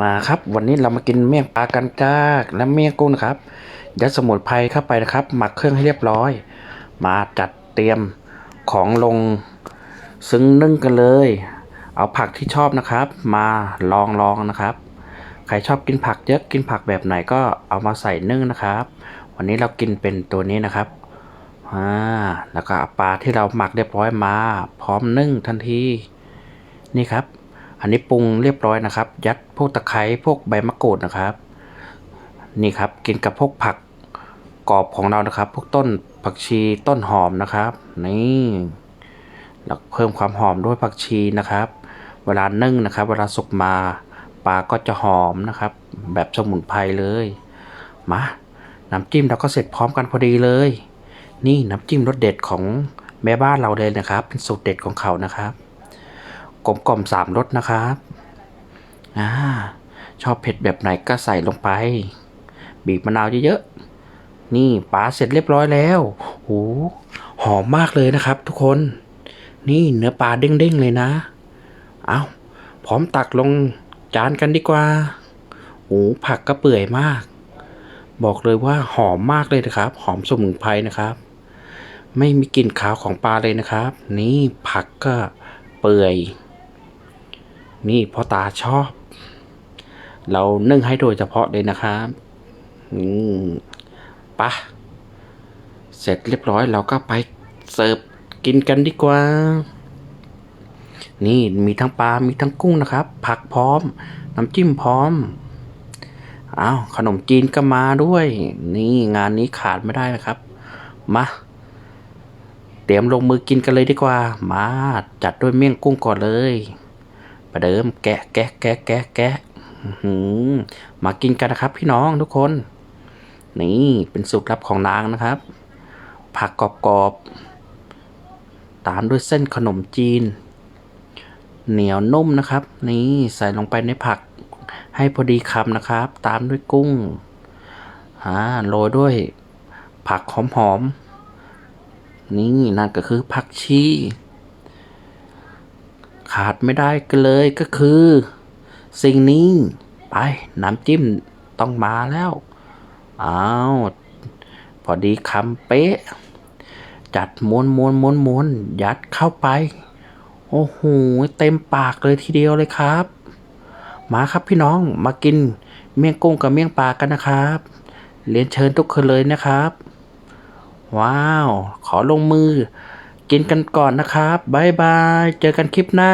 มาครับวันนี้เรามากินเมี่ยงปลากันจ้ากและเมี่ยงกุ้งครับยัดสมุนไพรเข้าไปนะครับ หมักเครื่องให้เรียบร้อย มาจัดเตรียมของลงซึ้งนึ่งกันเลย เอาผักที่ชอบนะครับ มาลองลองนะครับ ใครชอบกินผักเยอะกินผักแบบไหนก็เอามาใส่นึ่งนะครับ วันนี้เรากินเป็นตัวนี้นะครับอ่าแล้วก็ปลาที่เราหมักเรียบร้อยมา พร้อมนึ่งทันทีนี่ครับ อันนี้ปรุงเรียบร้อยนะครับ ยัดพวกตะไคร้พวกใบมะกรูดนะครับ นี่ครับกินกับพวกผักกรอบของเรานะครับ พวกต้นผักชีต้นหอมนะครับ นี่แล้วเพิ่มความหอมด้วยผักชีนะครับ เวลานึ่งนะครับ เวลาสุกมาปลาก็จะหอมนะครับ แบบสมุนไพรเลยมาน้ำจิ้มเราก็เสร็จพร้อมกันพอดีเลย นี่น้ำจิ้มรสเด็ดของแม่บ้านเราเลยนะครับ เป็นสูตรเด็ดของเขานะครับ กลมกล่อมสามรสนะครับอ่าชอบเผ็ดแบบไหนก็ใส่ลงไป บีบมะนาวเยอะๆ นี่ปลาเสร็จเรียบร้อยแล้วโหหอมมากเลยนะครับ ทุกคน นี่เนื้อปลาเด้งๆเลยนะ เอาพร้อมตักลงจานกันดีกว่าโอ้ผักก็เปื่อยมาก บอกเลยว่าหอมมากเลยนะครับ หอมสมุนไพรนะครับ ไม่มีกลิ่นขาวของปลาเลยนะครับ นี่ผักก็เปื่อย นี่พ่อตาชอบ เรานึ่งให้โดยเฉพาะเลยนะครับอืมปะเสร็จเรียบร้อยเราก็ไปเสิร์ฟกินกันดีกว่า นี่มีทั้งปลา มีทั้งกุ้งนะครับ ผักพร้อม น้ำจิ้มพร้อมอ้าวขนมจีนก็มาด้วย นี่งานนี้ขาดไม่ได้นะครับ มา เตรียมลงมือกินกันเลยดีกว่า มาจัดด้วยเมี่ยงกุ้งก่อนเลย ประเดิมแกะแกะแกะแกะแกะมากินกันนะครับ พี่น้องทุกคน นี่เป็นสูตรลับของนางนะครับ ผักกรอบๆตามด้วยเส้นขนมจีน เหนียวนุ่มนะครับ นี่ใส่ลงไปในผักให้พอดีคำนะครับ ตามด้วยกุ้งอ่าโรยด้วยผักหอมๆนี่นั่นก็คือผักชี ขาดไม่ได้ก็เลยก็คือ สิ่งนี้ไปน้ำจิ้มต้องมาแล้วอ้าวพอดีคำเป๊ะ จัดม้วนม้วนม้วนม้วนยัดเข้าไป โอ้โหเต็มปากเลยทีเดียวเลยครับ มาครับพี่น้องมากินเมี่ยงกุ้งกับเมี่ยงปลากันนะครับเรียนเชิญทุกคนเลยนะครับ ว้าว ขอลงมือ กินกันก่อนนะครับ บ๊ายบาย เจอกันคลิปหน้า